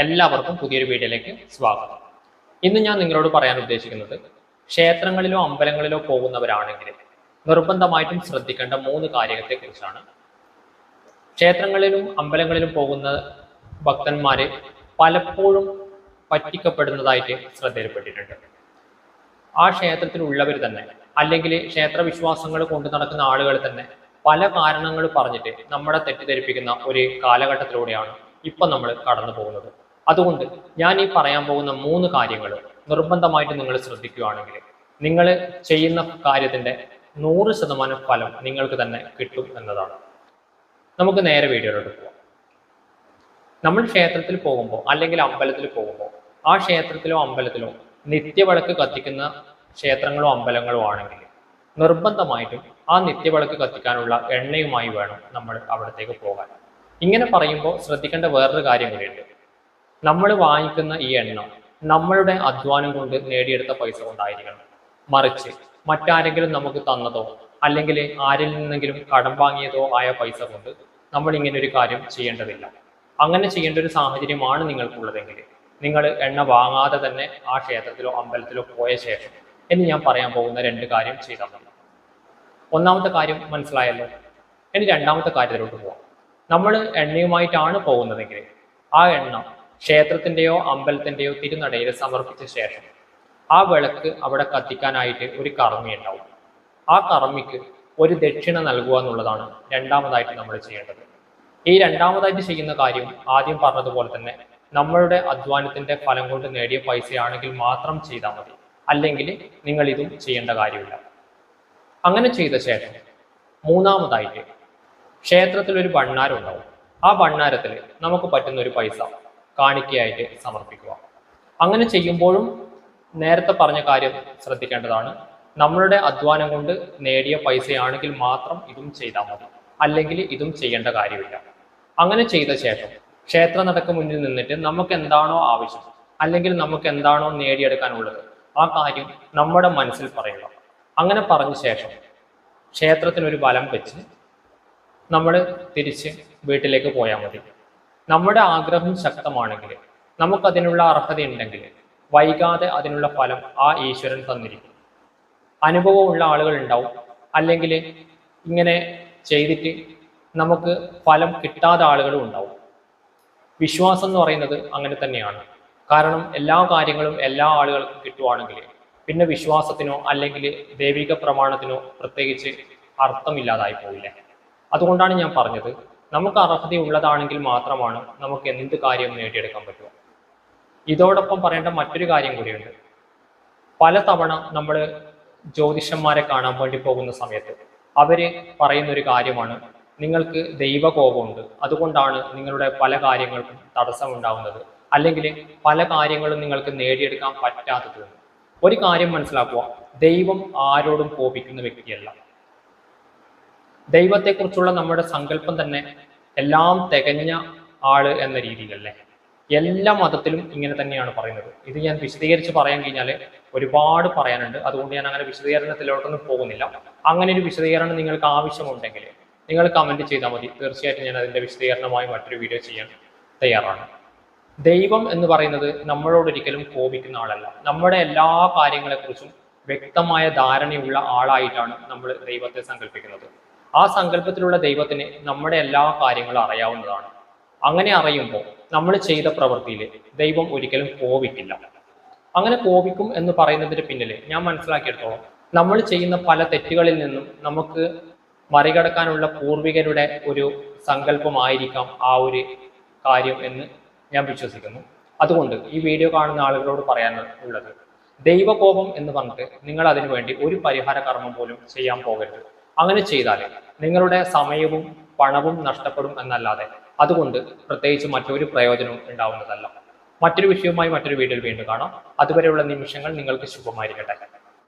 എല്ലാവർക്കും പുതിയൊരു വീഡിയോയിലേക്ക് സ്വാഗതം. ഇന്ന് ഞാൻ നിങ്ങളോട് പറയാൻ ഉദ്ദേശിക്കുന്നത് ക്ഷേത്രങ്ങളിലോ അമ്പലങ്ങളിലോ പോകുന്നവരാണെങ്കിൽ നിർബന്ധമായിട്ടും ശ്രദ്ധിക്കേണ്ട മൂന്ന് കാര്യത്തെക്കുറിച്ചാണ്. ക്ഷേത്രങ്ങളിലും അമ്പലങ്ങളിലും പോകുന്ന ഭക്തന്മാരെ പലപ്പോഴും പറ്റിക്കപ്പെടുന്നതായിട്ട് ശ്രദ്ധയിൽപ്പെട്ടിട്ടുണ്ട്. ആ ക്ഷേത്രത്തിലുള്ളവർ തന്നെ അല്ലെങ്കിൽ ക്ഷേത്ര വിശ്വാസങ്ങൾ കൊണ്ടു നടക്കുന്ന ആളുകൾ തന്നെ പല കാരണങ്ങൾ പറഞ്ഞിട്ട് നമ്മളെ തെറ്റിദ്ധരിപ്പിക്കുന്ന ഒരു കാലഘട്ടത്തിലൂടെയാണ് ഇപ്പൊ നമ്മൾ കടന്നു പോകുന്നത് അതുകൊണ്ട് ഞാൻ ഈ പറയാൻ പോകുന്ന മൂന്ന് കാര്യങ്ങൾ നിർബന്ധമായിട്ട് നിങ്ങൾ ശ്രദ്ധിക്കുകയാണെങ്കിൽ നിങ്ങൾ ചെയ്യുന്ന കാര്യത്തിന്റെ നൂറ് ശതമാനം ഫലം നിങ്ങൾക്ക് തന്നെ കിട്ടും എന്നതാണ്. നമുക്ക് നേരെ വീഡിയോയിലോട്ട് പോകാം നമ്മൾ ക്ഷേത്രത്തിൽ പോകുമ്പോൾ അല്ലെങ്കിൽ അമ്പലത്തിൽ പോകുമ്പോൾ ആ ക്ഷേത്രത്തിലോ അമ്പലത്തിലോ നിത്യവിളക്ക് കത്തിക്കുന്ന ക്ഷേത്രങ്ങളോ അമ്പലങ്ങളോ ആണെങ്കിൽ നിർബന്ധമായിട്ടും ആ നിത്യവിളക്ക് കത്തിക്കാനുള്ള എണ്ണയുമായി വേണം നമ്മൾ അവിടത്തേക്ക് പോകാൻ. ഇങ്ങനെ പറയുമ്പോൾ ശ്രദ്ധിക്കേണ്ട വേറൊരു കാര്യം കൂടിയുണ്ട്. നമ്മൾ വാങ്ങിക്കുന്ന ഈ എണ്ണ നമ്മളുടെ അധ്വാനം കൊണ്ട് നേടിയെടുത്ത പൈസ കൊണ്ടായിരിക്കണം. മറിച്ച് മറ്റാരെങ്കിലും നമുക്ക് തന്നതോ അല്ലെങ്കിൽ ആരിൽ നിന്നെങ്കിലും കടം വാങ്ങിയതോ ആയ പൈസ കൊണ്ട് നമ്മൾ ഇങ്ങനെ ഒരു കാര്യം ചെയ്യേണ്ടതില്ല. അങ്ങനെ ചെയ്യേണ്ട ഒരു സാഹചര്യമാണ് നിങ്ങൾക്കുള്ളതെങ്കിൽ നിങ്ങൾ എണ്ണ വാങ്ങാതെ തന്നെ ആ ക്ഷേത്രത്തിലോ അമ്പലത്തിലോ പോയ ശേഷം എന്ന് ഞാൻ പറയാൻ പോകുന്ന രണ്ട് കാര്യം ചെയ്താൽ മതി. ഒന്നാമത്തെ കാര്യം മനസ്സിലായല്ലോ? ഇനി രണ്ടാമത്തെ കാര്യത്തിലോട്ട് പോവാം. നമ്മൾ എണ്ണയുമായിട്ടാണ് പോകുന്നതെങ്കിൽ ആ എണ്ണ ക്ഷേത്രത്തിന്റെയോ അമ്പലത്തിന്റെയോ തിരുനടയിൽ സമർപ്പിച്ച ശേഷം ആ വിളക്ക് അവിടെ കത്തിക്കാനായിട്ട് ഒരു കർമ്മി ഉണ്ടാവും. ആ കർമ്മിക്ക് ഒരു ദക്ഷിണ നൽകുക എന്നുള്ളതാണ് രണ്ടാമതായിട്ട് നമ്മൾ ചെയ്യേണ്ടത്. ഈ രണ്ടാമതായിട്ട് ചെയ്യുന്ന കാര്യം ആദ്യം പറഞ്ഞതുപോലെ തന്നെ നമ്മളുടെ അധ്വാനത്തിന്റെ ഫലം കൊണ്ട് നേടിയ പൈസയാണെങ്കിൽ മാത്രം ചെയ്താൽ മതി. അല്ലെങ്കിൽ നിങ്ങൾ ഇതും ചെയ്യേണ്ട കാര്യമില്ല. അങ്ങനെ ചെയ്ത ശേഷം മൂന്നാമതായിട്ട് ക്ഷേത്രത്തിൽ ഒരു ഭണ്ണാരം ഉണ്ടാവും. ആ ഭണ്ണാരത്തിൽ നമുക്ക് പറ്റുന്ന ഒരു പൈസ കാണിക്കയായിട്ട് സമർപ്പിക്കുക. അങ്ങനെ ചെയ്യുമ്പോഴും നേരത്തെ പറഞ്ഞ കാര്യം ശ്രദ്ധിക്കേണ്ടതാണ്. നമ്മളുടെ അധ്വാനം കൊണ്ട് നേടിയ പൈസയാണെങ്കിൽ മാത്രം ഇതും ചെയ്താൽ മതി. അല്ലെങ്കിൽ ഇതും ചെയ്യേണ്ട കാര്യമില്ല. അങ്ങനെ ചെയ്ത ശേഷം ക്ഷേത്ര നടക്ക് മുന്നിൽ നിന്നിട്ട് നമുക്ക് എന്താണോ ആവശ്യം അല്ലെങ്കിൽ നമുക്ക് എന്താണോ നേടിയെടുക്കാനുള്ളത് ആ കാര്യം നമ്മുടെ മനസ്സിൽ പറയുക. അങ്ങനെ പറഞ്ഞ ശേഷം ക്ഷേത്രത്തിനൊരു ബലം വെച്ച് നമ്മൾ തിരിച്ച് വീട്ടിലേക്ക് പോയാൽ മതി. നമ്മുടെ ആഗ്രഹം ശക്തമാണെങ്കിൽ നമുക്കതിനുള്ള അർഹതയുണ്ടെങ്കിൽ വൈകാതെ അതിനുള്ള ഫലം ആ ഈശ്വരൻ തന്നിരിക്കും. അനുഭവമുള്ള ആളുകൾ ഉണ്ടാവും. അല്ലെങ്കിൽ ഇങ്ങനെ ചെയ്തിട്ട് നമുക്ക് ഫലം കിട്ടാത്ത ആളുകളും ഉണ്ടാവും. വിശ്വാസം എന്ന് പറയുന്നത് അങ്ങനെ തന്നെയാണ്. കാരണം എല്ലാ കാര്യങ്ങളും എല്ലാ ആളുകൾക്കും കിട്ടുവാണെങ്കിൽ പിന്നെ വിശ്വാസത്തിനോ അല്ലെങ്കിൽ ദൈവിക പ്രമാണത്തിനോ പ്രത്യേകിച്ച് അർത്ഥമില്ലാതായി പോവില്ലേ അതുകൊണ്ടാണ് ഞാൻ പറഞ്ഞത് നമുക്ക് അർഹതയുള്ളതാണെങ്കിൽ മാത്രമാണ് നമുക്ക് എന്ത് കാര്യവും നേടിയെടുക്കാൻ പറ്റുക. ഇതോടൊപ്പം പറയേണ്ട മറ്റൊരു കാര്യം കൂടിയുണ്ട്. പല തവണ നമ്മൾ ജ്യോതിഷന്മാരെ കാണാൻ വേണ്ടി പോകുന്ന സമയത്ത് അവർ പറയുന്ന ഒരു കാര്യമാണ് നിങ്ങൾക്ക് ദൈവകോപമുണ്ട്. അതുകൊണ്ടാണ് നിങ്ങളുടെ പല കാര്യങ്ങൾക്കും തടസ്സമുണ്ടാകുന്നത് അല്ലെങ്കിൽ പല കാര്യങ്ങളും നിങ്ങൾക്ക് നേടിയെടുക്കാൻ പറ്റാത്തത്. ഒരു കാര്യം മനസ്സിലാക്കുക ദൈവം ആരോടും കോപിക്കുന്ന വ്യക്തിയല്ല. ദൈവത്തെക്കുറിച്ചുള്ള നമ്മുടെ സങ്കല്പം തന്നെ എല്ലാം തികഞ്ഞ ആൾ എന്ന രീതിയിലല്ലേ? എല്ലാ മതത്തിലും ഇങ്ങനെ തന്നെയാണ് പറയുന്നത്. ഇത് ഞാൻ വിശദീകരിച്ച് പറയാൻ കഴിഞ്ഞാൽ ഒരുപാട് പറയാനുണ്ട്. അതുകൊണ്ട് ഞാൻ അങ്ങനെ വിശദീകരണത്തിലോട്ടൊന്നും പോകുന്നില്ല. അങ്ങനെ ഒരു വിശദീകരണം നിങ്ങൾക്ക് ആവശ്യമുണ്ടെങ്കിൽ നിങ്ങൾ കമന്റ് ചെയ്താൽ മതി. തീർച്ചയായിട്ടും ഞാൻ അതിന്റെ വിശദീകരണമായി മറ്റൊരു വീഡിയോ ചെയ്യാൻ തയ്യാറാണ്. ദൈവം എന്ന് പറയുന്നത് നമ്മളോടൊരിക്കലും കോപിക്കുന്ന ആളല്ല. നമ്മുടെ എല്ലാ കാര്യങ്ങളെക്കുറിച്ചും വ്യക്തമായ ധാരണയുള്ള ആളായിട്ടാണ് നമ്മൾ ദൈവത്തെ സങ്കല്പിക്കുന്നത്. ആ സങ്കല്പത്തിലുള്ള ദൈവത്തിന് നമ്മുടെ എല്ലാ കാര്യങ്ങളും അറിയാവുന്നതാണ്. അങ്ങനെ അറിയുമ്പോൾ നമ്മൾ ചെയ്ത പ്രവൃത്തിയിൽ ദൈവം ഒരിക്കലും കോപിക്കില്ല. അങ്ങനെ കോപിക്കും എന്ന് പറയുന്നതിന് പിന്നിൽ ഞാൻ മനസ്സിലാക്കിയെടുത്തോളം നമ്മൾ ചെയ്യുന്ന പല തെറ്റുകളിൽ നിന്നും നമുക്ക് മറികടക്കാനുള്ള പൂർവികരുടെ ഒരു സങ്കല്പമായിരിക്കാം ആ ഒരു കാര്യം എന്ന് ഞാൻ വിശ്വസിക്കുന്നു. അതുകൊണ്ട് ഈ വീഡിയോ കാണുന്ന ആളുകളോട് പറയാനുള്ളത് ദൈവകോപം എന്ന് പറഞ്ഞിട്ട് നിങ്ങൾ അതിനു വേണ്ടി ഒരു പരിഹാര കർമ്മം പോലും ചെയ്യാൻ പോകരുത്. അങ്ങനെ ചെയ്താൽ നിങ്ങളുടെ സമയവും പണവും നഷ്ടപ്പെടും എന്നല്ലാതെ. അതുകൊണ്ട് പ്രത്യേകിച്ച് മറ്റൊരു പ്രയോജനവും ഉണ്ടാവുന്നതല്ല. മറ്റൊരു വിഷയവുമായി മറ്റൊരു വീഡിയോയിൽ വീണ്ടും കാണാം. അതുവരെയുള്ള നിമിഷങ്ങൾ നിങ്ങൾക്ക് ശുഭമായിരിക്കട്ടെ.